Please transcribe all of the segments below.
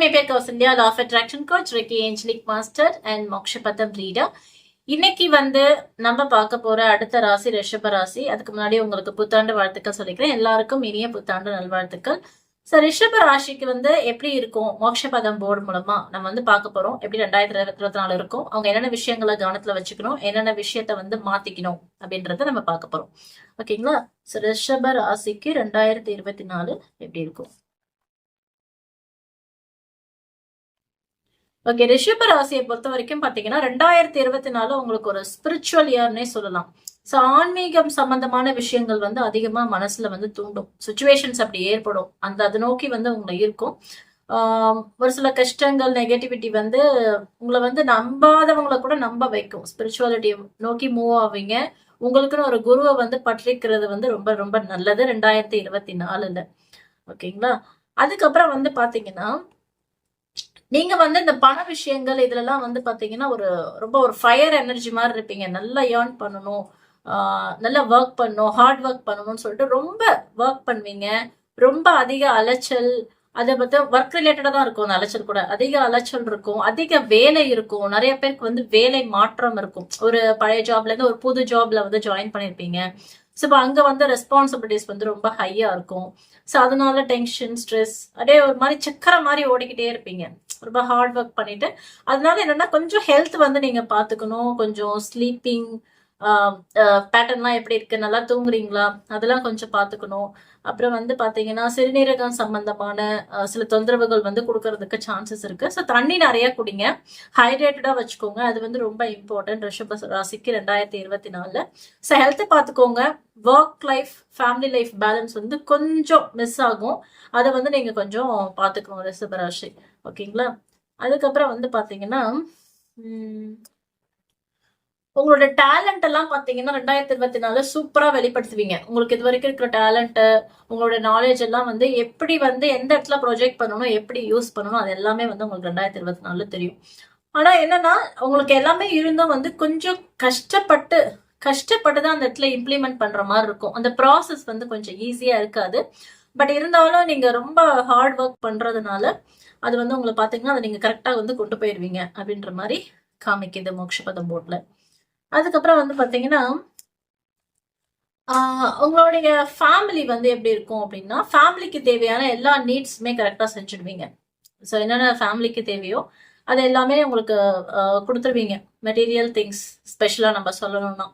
Maybe India law of attraction coach Reiki angelic master and மோக்ஷபதம் reader இன்னைக்கு வந்து நம்ம பார்க்க போற அடுத்த ராசி ரிஷப ராசி. அதுக்கு முன்னாடி உங்களுக்கு புத்தாண்டு வாழ்த்துக்கள் சொல்லிக்கிறேன். எல்லாருக்கும் இனிய புத்தாண்டு நல்வாழ்த்துக்கள். ஸோ ரிஷப ராசிக்கு வந்து எப்படி இருக்கும்? மோக்ஷபதம் போர்டு மூலமா நம்ம வந்து பார்க்க போறோம். எப்படி ரெண்டாயிரத்தி இருபத்தி நாலு இருக்கும்? அவங்க என்னென்ன விஷயங்களை கவனத்துல வச்சுக்கணும்? என்னென்ன விஷயத்த வந்து மாத்திக்கணும்? அப்படின்றத நம்ம பார்க்க போறோம். ஓகேங்களா ஸோ ரிஷப ராசிக்கு ரெண்டாயிரத்தி இருபத்தி நாலு எப்படி இருக்கும்? ஓகே ரிஷப ராசியை பொறுத்த வரைக்கும் பாத்தீங்கன்னா ரெண்டாயிரத்தி இருபத்தி நாலு உங்களுக்கு ஒரு ஸ்பிரிச்சுவல் இயர்னே சொல்லலாம். ஸோ ஆன்மீகம் சம்பந்தமான விஷயங்கள் வந்து அதிகமா மனசுல வந்து தூண்டும். சுச்சுவேஷன்ஸ் அப்படி ஏற்படும். அந்த அதை நோக்கி வந்து உங்களை இருக்கும் ஒரு சில கஷ்டங்கள் நெகட்டிவிட்டி வந்து உங்களை வந்து நம்பாதவங்களை கூட நம்ப வைக்கும். ஸ்பிரிச்சுவாலிட்டியை நோக்கி மூவ் ஆவீங்க. உங்களுக்குன்னு ஒரு குருவை வந்து பற்றிக்கிறது வந்து ரொம்ப ரொம்ப நல்லது ரெண்டாயிரத்தி இருபத்தி நாலுல. ஓகேங்களா அதுக்கப்புறம் வந்து பாத்தீங்கன்னா நீங்க வந்து இந்த பண விஷயங்கள் இதுலலாம் வந்து பாத்தீங்கன்னா ஒரு ரொம்ப ஒரு ஃபயர் எனர்ஜி மாதிரி இருப்பீங்க. நல்லா ஏர்ன் பண்ணணும். நல்லா ஒர்க் பண்ணணும். ஹார்ட் ஒர்க் பண்ணணும்னு சொல்லிட்டு ரொம்ப ஒர்க் பண்ணுவீங்க. ரொம்ப அதிக அலைச்சல். அதை பத்தி ஒர்க் ரிலேட்டடா தான் இருக்கும் அந்த அலைச்சல் கூட. அதிக அலைச்சல் இருக்கும். அதிக வேலை இருக்கும். நிறைய பேருக்கு வந்து வேலை மாற்றம் இருக்கும். ஒரு பழைய ஜாப்ல இருந்து ஒரு புது ஜாப்ல வந்து ஜாயின் பண்ணிருப்பீங்க. ஸோ இப்போ அங்கே வந்து ரெஸ்பான்சிபிலிட்டிஸ் வந்து ரொம்ப ஹையாக இருக்கும். ஸோ அதனால டென்ஷன் ஸ்ட்ரெஸ் அப்படியே ஒரு மாதிரி சக்கரை மாதிரி ஓடிக்கிட்டே இருப்பீங்க. ரொம்ப ஹார்ட் ஒர்க் பண்ணிட்டு அதனால என்னன்னா கொஞ்சம் ஹெல்த் வந்து நீங்க பாத்துக்கணும். கொஞ்சம் ஸ்லீப்பிங் பேட்டர்ன்லாம் எப்படி இருக்கு? நல்லா தூங்குறீங்களா? அதெல்லாம் கொஞ்சம் பாத்துக்கணும். அப்புறம் வந்து பாத்தீங்கன்னா சிறுநீரகம் சம்பந்தமான சில தொந்தரவுகள் வந்து கொடுக்கறதுக்கு சான்சஸ் இருக்கு. ஸோ தண்ணி நிறைய குடிங்க. ஹைட்ரேட்டடா வச்சுக்கோங்க. அது வந்து ரொம்ப இம்பார்ட்டன்ட் ரிஷப ராசிக்கு ரெண்டாயிரத்தி இருபத்தி நாலுல. ஸோ ஹெல்த்தை பார்த்துக்கோங்க work life family life balance வந்து கொஞ்சம் மிஸ் ஆகும். அதை வந்து நீங்க கொஞ்சம் பார்த்துக்கோங்க ரிஷப ராசி. ஓகேங்களா? அதுக்கப்புறம் வந்து பார்த்தீங்கன்னா உங்களோட டேலண்ட் எல்லாம் பார்த்தீங்கன்னா ரெண்டாயிரத்தி இருபத்தி நாலு சூப்பராக வெளிப்படுத்துவீங்க. உங்களுக்கு இது வரைக்கும் இருக்கிற டேலண்ட்டு உங்களோட நாலேஜ் எல்லாம் வந்து எப்படி வந்து எந்த இடத்துல ப்ரொஜெக்ட் பண்ணணும் எப்படி யூஸ் பண்ணணும் அது எல்லாமே வந்து உங்களுக்கு ரெண்டாயிரத்தி இருபத்தி நாலு தெரியும். ஆனால் என்னன்னா உங்களுக்கு எல்லாமே இருந்தும் வந்து கொஞ்சம் கஷ்டப்பட்டு கஷ்டப்பட்டு தான் அந்த இடத்துல இம்ப்ளிமெண்ட் பண்ணுற மாதிரி இருக்கும். அந்த ப்ராசஸ் வந்து கொஞ்சம் ஈஸியாக இருக்காது. பட் இருந்தாலும் நீங்கள் ரொம்ப ஹார்ட் ஒர்க் பண்ணுறதுனால அது வந்து உங்களை பார்த்தீங்கன்னா அதை நீங்கள் கரெக்டாக வந்து கொண்டு போயிடுவீங்க அப்படின்ற மாதிரி காமிக்குது மோக்ஷபதம் போர்டில் அதுக்கப்புறம் வந்து பார்த்தீங்கன்னா உங்களுடைய ஃபேமிலி வந்து எப்படி இருக்கும் அப்படின்னா ஃபேமிலிக்கு தேவையான எல்லா நீட்ஸுமே கரெக்டாக செஞ்சுடுவீங்க. ஸோ என்னென்ன ஃபேமிலிக்கு தேவையோ அது எல்லாமே உங்களுக்கு கொடுத்துருவீங்க. மெட்டீரியல் திங்ஸ் ஸ்பெஷலாக நம்ம சொல்லணும்னா.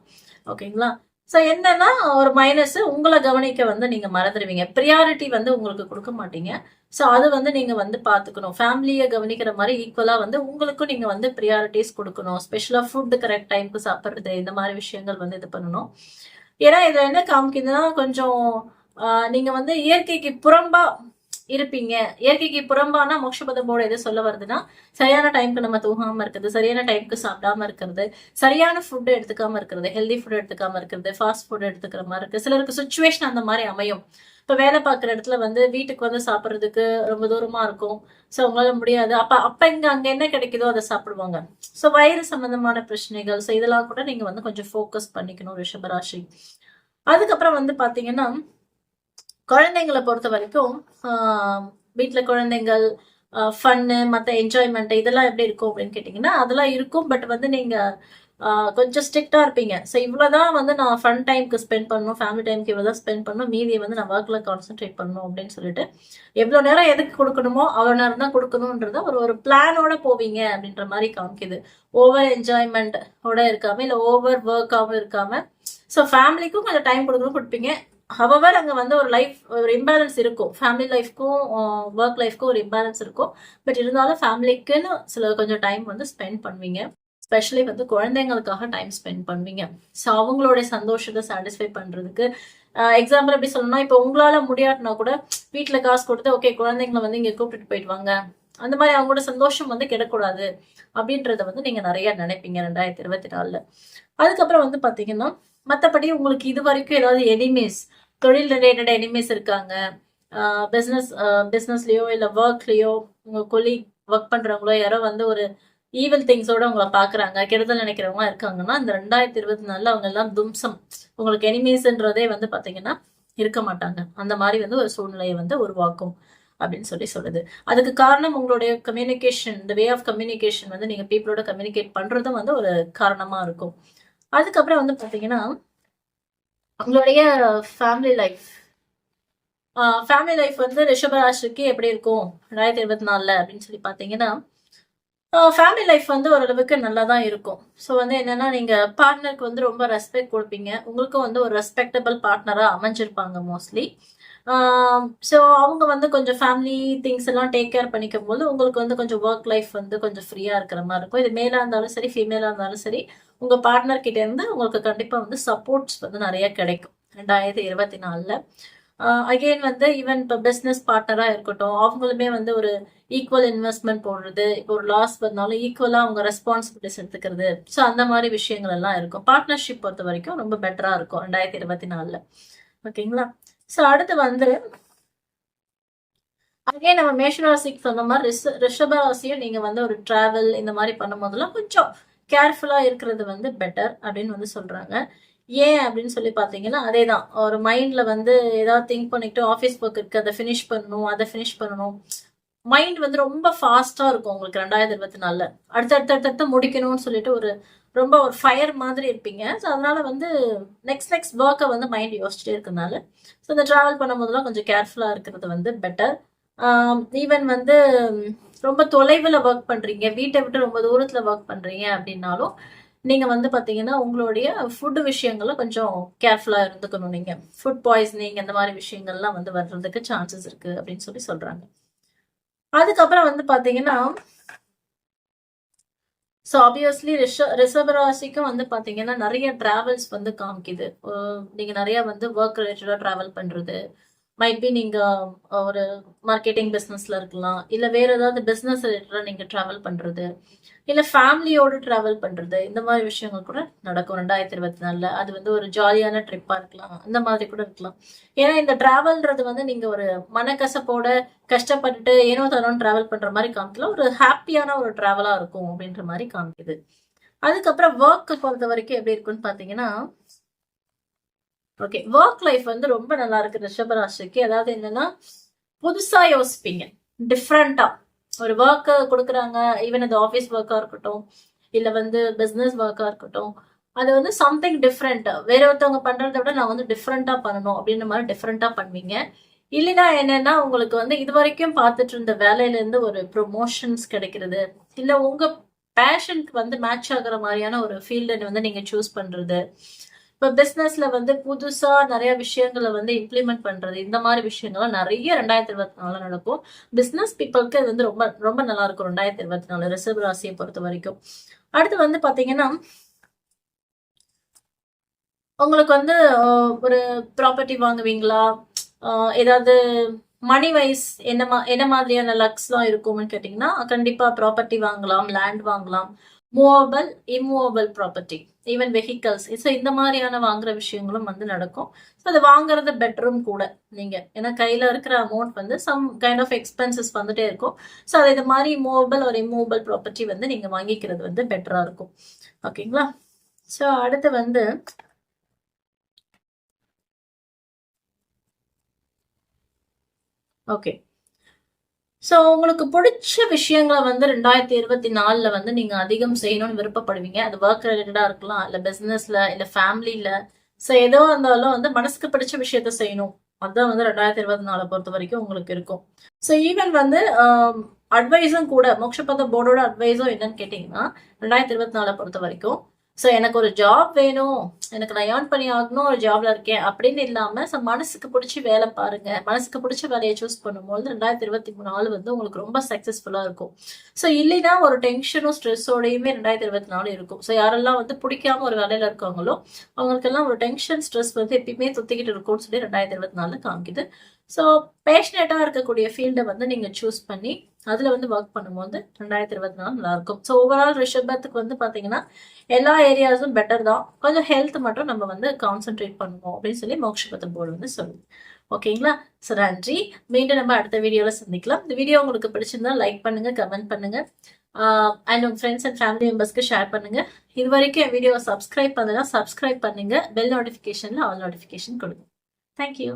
ஓகேங்களா ஸோ என்னன்னா ஒரு மைனஸ் உங்களை கவனிக்க வந்து நீங்க மறந்துடுவீங்க. ப்ரியாரிட்டி வந்து உங்களுக்கு கொடுக்க மாட்டீங்க. ஸோ அது வந்து நீங்க வந்து பார்த்துக்கணும். ஃபேமிலியை கவனிக்கிற மாதிரி ஈக்குவலாக வந்து உங்களுக்கும் நீங்க வந்து ப்ரியாரிட்டிஸ் கொடுக்கணும். ஸ்பெஷலாக ஃபுட் கரெக்ட் டைம்க்கு சாப்பிட்றது இந்த மாதிரி விஷயங்கள் வந்து இது பண்ணணும். ஏன்னா இதுல என்ன காமிக்குதுன்னா கொஞ்சம் நீங்க வந்து இயற்கைக்கு புறம்பா இருப்பீங்க. இயற்கைக்கு புறம்பானா மோட்சபதமோட எது சொல்ல வருதுன்னா சரியான டைம்க்கு நம்ம தூங்காம இருக்கிறது சரியான டைம்க்கு சாப்பிடாம இருக்கிறது சரியான ஃபுட் எடுத்துக்காம இருக்கிறது ஹெல்தி ஃபுட் எடுத்துக்காம இருக்கிறது ஃபாஸ்ட் ஃபுட் எடுத்துக்கிற மாதிரி இருக்கு. சிலருக்கு சுச்சுவேஷன் அந்த மாதிரி அமையும். இப்ப வேலை பார்க்குற இடத்துல வந்து வீட்டுக்கு வந்து சாப்பிட்றதுக்கு ரொம்ப தூரமா இருக்கும். ஸோ அவங்களால முடியாது. அப்ப அப்ப இங்க அங்க என்ன கிடைக்குதோ அதை சாப்பிடுவாங்க. ஸோ வயிறு சம்பந்தமான பிரச்சனைகள் ஸோ இதெல்லாம் கூட நீங்க வந்து கொஞ்சம் ஃபோக்கஸ் பண்ணிக்கணும் ரிஷபராசி. அதுக்கப்புறம் வந்து பாத்தீங்கன்னா குழந்தைங்களை பொறுத்த வரைக்கும் வீட்டில் குழந்தைங்கள் ஃபன்னு மற்ற என்ஜாய்மெண்ட் இதெல்லாம் எப்படி இருக்கும் அப்படின்னு கேட்டிங்கன்னா அதெல்லாம் இருக்கும். பட் வந்து நீங்கள் கொஞ்சம் ஸ்ட்ரிக்டாக இருப்பீங்க. ஸோ இவ்வளவுதான் வந்து நான் ஃபன் டைம்க்கு ஸ்பெண்ட் பண்ணணும் ஃபேமிலி டைமுக்கு இவ்வளோ தான் ஸ்பெண்ட் பண்ணணும். மீதியை வந்து நான் ஒர்க்கில் கான்சென்ட்ரேட் பண்ணணும் அப்படின்னு சொல்லிட்டு எவ்வளோ நேரம் எதுக்கு கொடுக்கணுமோ அவ்வளோ நேரம் தான் கொடுக்கணுன்றத ஒரு ஒரு பிளானோட போவீங்க அப்படின்ற மாதிரி காமிக்குது. ஓவர் என்ஜாய்மெண்ட் ஓட இல்லை ஓவர் ஒர்க்காகவும் இருக்காமல் ஸோ ஃபேமிலிக்கும் கொஞ்சம் டைம் கொடுக்கணும் கொடுப்பீங்க. ஹவவர் அங்கே வந்து ஒரு லைஃப் ஒரு இம்பேலன்ஸ் இருக்கும். ஃபேமிலி லைஃப்க்கும் ஒர்க் லைஃப்க்கும் ஒரு இம்பேலன்ஸ் இருக்கும். பட் இருந்தாலும் ஃபேமிலிக்குன்னு சில கொஞ்சம் டைம் வந்து ஸ்பெண்ட் பண்ணுவீங்க. ஸ்பெஷலி வந்து குழந்தைங்களுக்காக டைம் ஸ்பெண்ட் பண்ணுவீங்க. ஸோ அவங்களோட சந்தோஷத்தை சாட்டிஸ்ஃபை பண்ணுறதுக்கு எக்ஸாம்பிள் எப்படி சொல்லணும்னா இப்போ உங்களால் முடியாட்டினா கூட வீட்டில் காசு கொடுத்து ஓகே குழந்தைங்களை வந்து இங்கே கூப்பிட்டுட்டு போயிடுவாங்க அந்த மாதிரி அவங்களோட சந்தோஷம் வந்து கிடக்கூடாது அப்படின்றத வந்து நீங்கள் நிறைய நினைப்பீங்க ரெண்டாயிரத்தி இருபத்தி நாலில். அதுக்கப்புறம் வந்து பார்த்தீங்கன்னா மற்றபடி உங்களுக்கு இது வரைக்கும் ஏதாவது எனிமீஸ் தொழில் ரிலேட்டட் எனிமீஸ் இருக்காங்க பிஸ்னஸ் பிஸ்னஸ்லேயோ இல்லை ஒர்க்லயோ உங்க கொலீக் ஒர்க் பண்றவங்களோ யாரோ வந்து ஒரு ஈவில் திங்ஸோட உங்களை பாக்குறாங்க கெடுதல் நினைக்கிறவங்க இருக்காங்கன்னா இந்த ரெண்டாயிரத்தி இருபத்தி நாலில் அவங்க எல்லாம் தும்சம். உங்களுக்கு எனிமீஸ்ன்றதே வந்து பாத்தீங்கன்னா இருக்க மாட்டாங்க. அந்த மாதிரி வந்து ஒரு சூழ்நிலையை வந்து உருவாக்கும் அப்படின்னு சொல்லி சொல்லுது. அதுக்கு காரணம் உங்களுடைய கம்யூனிகேஷன் இந்த வே ஆஃப் கம்யூனிகேஷன் வந்து நீங்க பீப்புளோட கம்யூனிகேட் பண்ணுறதும் வந்து ஒரு காரணமா இருக்கும். அதுக்கப்புறம் வந்து பார்த்தீங்கன்னா உங்களுடைய ஃபேமிலி லைஃப் ஃபேமிலி லைஃப் வந்து ரிஷபராசிக்கு எப்படி இருக்கும்? ரெண்டாயிரத்தி இருபத்தி நாலில் அப்படின்னு சொல்லி பார்த்தீங்கன்னா ஃபேமிலி லைஃப் வந்து ஓரளவுக்கு நல்லா தான் இருக்கும். ஸோ வந்து என்னன்னா நீங்கள் பார்ட்னருக்கு வந்து ரொம்ப ரெஸ்பெக்ட் கொடுப்பீங்க. உங்களுக்கும் வந்து ஒரு ரெஸ்பெக்டபிள் பார்ட்னராக அமைஞ்சிருப்பாங்க மோஸ்ட்லி ஸோ அவங்க வந்து கொஞ்சம் ஃபேமிலி திங்ஸ் எல்லாம் டேக் கேர் பண்ணிக்கும் போது உங்களுக்கு வந்து கொஞ்சம் ஒர்க் லைஃப் வந்து கொஞ்சம் ஃப்ரீயாக இருக்கிற மாதிரி இருக்கும். இது மேலாக இருந்தாலும் சரி ஃபீமேலாக இருந்தாலும் சரி உங்கள் பார்ட்னர் கிட்டேருந்து உங்களுக்கு கண்டிப்பாக வந்து சப்போர்ட்ஸ் வந்து நிறைய கிடைக்கும். ரெண்டாயிரத்தி இருபத்தி நாலில். அகெயின் வந்து ஈவன் இப்போ பிஸ்னஸ் பார்ட்னராக இருக்கட்டும் அவங்களுமே வந்து ஒரு ஈக்குவல் இன்வெஸ்ட்மெண்ட் போடுறது இப்போ ஒரு லாஸ் வந்தாலும் ஈக்குவலாக அவங்க ரெஸ்பான்சிபிலிட்டிஸ் எடுத்துக்கிறது. ஸோ அந்த மாதிரி விஷயங்கள் எல்லாம் இருக்கும். பார்ட்னர்ஷிப் பொறுத்த வரைக்கும் ரொம்ப பெட்டராக இருக்கும் ரெண்டாயிரத்தி இருபத்தி நாலில். ஓகேங்களா ஸோ அடுத்து வந்து அதே நம்ம மேஷராசிக்கு சொன்ன மாதிரி ரிஷ ரிஷபராசியும் நீங்கள் வந்து ஒரு ட்ராவல் இந்த மாதிரி பண்ணும் போதெல்லாம் கொஞ்சம் கேர்ஃபுல்லாக இருக்கிறது வந்து பெட்டர் அப்படின்னு வந்து சொல்கிறாங்க ஏன் அப்படின்னு சொல்லி பார்த்தீங்கன்னா அதே தான் ஒரு மைண்டில் வந்து ஏதாவது திங்க் பண்ணிக்கிட்டு ஆஃபீஸ் ஒர்க் இருக்குது அதை ஃபினிஷ் பண்ணணும் அதை ஃபினிஷ் பண்ணணும். மைண்ட் வந்து ரொம்ப ஃபாஸ்ட்டாக இருக்கும் உங்களுக்கு ரெண்டாயிரத்தி இருபத்தி நாலில். அடுத்தடுத்து அடுத்தடுத்து முடிக்கணும்னு சொல்லிட்டு ஒரு ரொம்ப ஒரு ஃபயர் மாதிரி இருப்பீங்க. ஸோ அதனால வந்து நெக்ஸ்ட் நெக்ஸ்ட் ஒர்க்கை வந்து மைண்ட் யோசிச்சுட்டே இருக்கனால ஸோ இந்த ட்ராவல் பண்ணும்போதெல்லாம் கொஞ்சம் கேர்ஃபுல்லாக இருக்கிறது வந்து பெட்டர் ஈவன் வந்து ரொம்ப தொலைவில் ஒர்க் பண்ணுறீங்க வீட்டை விட்டு ரொம்ப தூரத்தில் ஒர்க் பண்ணுறீங்க அப்படின்னாலும் நீங்கள் வந்து பார்த்தீங்கன்னா உங்களுடைய ஃபுட்டு விஷயங்கள்ல கொஞ்சம் கேர்ஃபுல்லாக இருந்துக்கணும் நீங்கள் ஃபுட் பாய்சனிங் இந்த மாதிரி விஷயங்கள்லாம் வந்து வர்றதுக்கு சான்சஸ் இருக்குது அப்படின்னு சொல்லி சொல்கிறாங்க அதுக்கப்புறம் வந்து பார்த்தீங்கன்னா ஸோ ஆப்வியஸ்லி ரிஷ ரிஷபராசிக்கும் வந்து பார்த்தீங்கன்னா நிறைய ட்ராவல்ஸ் வந்து காமிக்குது. நீங்கள் நிறைய வந்து ஒர்க் ரிலேட்டடாக ட்ராவல் பண்ணுறது மைட் பி நீங்கள் ஒரு மார்க்கெட்டிங் பிஸ்னஸில் இருக்கலாம். இல்லை வேறு ஏதாவது பிஸ்னஸ் ரிலேட்டடாக நீங்கள் ட்ராவல் பண்ணுறது இல்லை ஃபேமிலியோடு ட்ராவல் பண்ணுறது இந்த மாதிரி விஷயங்கள் கூட நடக்கும். ரெண்டாயிரத்தி இருபத்தி நாலில் அது வந்து ஒரு ஜாலியான ட்ரிப்பாக இருக்கலாம். இந்த மாதிரி கூட இருக்கலாம். ஏன்னா இந்த ட்ராவல்ன்றது வந்து நீங்கள் ஒரு மனக்கசப்போட கஷ்டப்பட்டுட்டு ஏனோ தரோன்னு ட்ராவல் பண்ணுற மாதிரி காமிக்கல. ஒரு ஹாப்பியான ஒரு ட்ராவலாக இருக்கும் அப்படின்ற மாதிரி காமிக்குது. அதுக்கப்புறம் ஒர்க்கை பொறுத்த வரைக்கும் எப்படி இருக்குன்னு பார்த்தீங்கன்னா ஓகே ஒர்க் லைஃப் வந்து ரொம்ப நல்லா இருக்கு ரிஷபராசிக்கு. அதாவது என்னன்னா புதுசா யோசிப்பீங்க. டிஃப்ரெண்டா ஒரு ஒர்க்கு கொடுக்குறாங்க ஈவன் அது ஆஃபீஸ் ஒர்க்காக இருக்கட்டும் இல்லை வந்து பிஸ்னஸ் ஒர்க்காக இருக்கட்டும். அது வந்து சம்திங் டிஃப்ரெண்ட் வேற ஒருத்தவங்க பண்றதை விட நான் வந்து டிஃப்ரெண்டா பண்ணணும் அப்படின்ற மாதிரி டிஃப்ரெண்டா பண்ணுவீங்க. இல்லைன்னா என்னன்னா உங்களுக்கு வந்து இது வரைக்கும் பார்த்துட்டு இருந்த வேலையில இருந்து ஒரு ப்ரொமோஷன்ஸ் கிடைக்கிறது. இல்லை உங்க பேஷனுக்கு வந்து மேட்ச் ஆகுற மாதிரியான ஒரு ஃபீல்டை வந்து நீங்க சூஸ் பண்றது. இப்போ பிஸ்னஸ்ல வந்து புதுசா நிறைய விஷயங்களை வந்து இம்ப்ளிமெண்ட் பண்றது இந்த மாதிரி விஷயங்கள்லாம் நிறைய ரெண்டாயிரத்தி இருபத்தி நாலு நடக்கும். பிஸ்னஸ் பீப்புளுக்கு இது வந்து ரொம்ப ரொம்ப நல்லா இருக்கும் ரெண்டாயிரத்தி இருபத்தி நாலு ரிசர்வ் ராசியை பொறுத்த வரைக்கும். அடுத்து வந்து பாத்தீங்கன்னா உங்களுக்கு வந்து ஒரு ப்ராப்பர்ட்டி வாங்குவீங்களா? ஏதாவது மணி வைஸ் என்ன மா என்ன மாதிரியான லக்ஸ்லாம் இருக்கும்னு கேட்டிங்கன்னா கண்டிப்பாக ப்ராப்பர்ட்டி வாங்கலாம் லேண்ட் வாங்கலாம். Movable immovable property even vehicles so இந்த மாதிரியான வாங்குற விஷயங்களும் வந்து நடக்கும். ஸோ அது வாங்குறது பெட்டரும் கூட நீங்கள் ஏன்னா கையில் இருக்கிற அமௌண்ட் வந்து சம் கைண்ட் ஆஃப் எக்ஸ்பென்சஸ் வந்துட்டே இருக்கும். ஸோ அது இது மாதிரி மூவபிள் ஒரு இம்மூவபிள் ப்ராப்பர்ட்டி வந்து நீங்கள் வாங்கிக்கிறது வந்து பெட்டராக இருக்கும். ஓகேங்களா ஸோ அடுத்து வந்து ஓகே ஸோ உங்களுக்கு பிடிச்ச விஷயங்களை வந்து ரெண்டாயிரத்தி இருபத்தி நாலில் வந்து நீங்கள் அதிகம் செய்யணும்னு விருப்பப்படுவீங்க. அது ஒர்க் ரிலேட்டடாக இருக்கலாம் இல்லை பிஸ்னஸில் இல்லை ஃபேமிலியில் ஸோ எதோ இருந்தாலும் வந்து மனசுக்கு பிடிச்ச விஷயத்த செய்யணும். அதுதான் வந்து ரெண்டாயிரத்தி இருபத்தி நாலை பொறுத்த வரைக்கும் உங்களுக்கு இருக்கும். ஸோ ஈவன் வந்து அட்வைஸும் கூட மோட்சபத போர்டோட அட்வைஸும் என்னன்னு கேட்டிங்கன்னா ரெண்டாயிரத்தி இருபத்தி நாலை பொறுத்த வரைக்கும் ஸோ எனக்கு ஒரு ஜாப் வேணும். எனக்கு நான் ஏர்ன் பண்ணி ஆகணும் ஒரு ஜாப்ல இருக்கேன் அப்படின்னு இல்லாம ஸோ மனசுக்கு பிடிச்சி வேலை பாருங்க. மனசுக்கு பிடிச்ச வேலையை சூஸ் பண்ணும்போது ரெண்டாயிரத்தி இருபத்தி மூணு நாள் வந்து உங்களுக்கு ரொம்ப சக்சஸ்ஃபுல்லா இருக்கும். ஸோ இல்லைன்னா ஒரு டென்ஷனும் ஸ்ட்ரெஸ்ஸோடையுமே ரெண்டாயிரத்தி இருபத்தி நாலு இருக்கும். ஸோ யாரெல்லாம் வந்து பிடிக்காம ஒரு வேலையில இருக்காங்களோ அவங்களுக்கெல்லாம் ஒரு டென்ஷன் ஸ்ட்ரெஸ் வந்து எப்பயுமே துத்திக்கிட்டு இருக்கும்னு சொல்லி ரெண்டாயிரத்தி இருபத்தி நாலு காமிக்குது. ஸோ பேஷனேட்டாக இருக்கக்கூடிய ஃபீல்டை வந்து நீங்கள் சூஸ் பண்ணி அதில் வந்து ஒர்க் பண்ணும்போது ரெண்டாயிரத்தி இருபத்தி நாலு நல்லாயிருக்கும். ஸோ ஓவரால் ரிஷபத்துக்கு வந்து பார்த்தீங்கன்னா எல்லா ஏரியாஸும் பெட்டர் தான். கொஞ்சம் ஹெல்த் மட்டும் நம்ம வந்து கான்சென்ட்ரேட் பண்ணுவோம் அப்படின்னு சொல்லி மோக்ஷபத்த போர்டு வந்து சொல்லுது. ஓகேங்களா? ஸோ நன்றி. மீண்டும் நம்ம அடுத்த வீடியோவில் சந்திக்கலாம். இந்த வீடியோ உங்களுக்கு பிடிச்சிருந்தா லைக் பண்ணுங்கள் கமெண்ட் பண்ணுங்கள் அண்ட் உங்கள் ஃப்ரெண்ட்ஸ் அண்ட் ஃபேமிலி மெம்பர்ஸ்க்கு ஷேர் பண்ணுங்கள் இது வரைக்கும் என் வீடியோவை சப்ஸ்கிரைப் பண்ணலாம் சப்ஸ்கிரைப் பண்ணுங்கள் பெல் நோட்டிஃபிகேஷனில் ஆல் நோட்டிஃபிகேஷன் கொடுங்க. தேங்க்யூ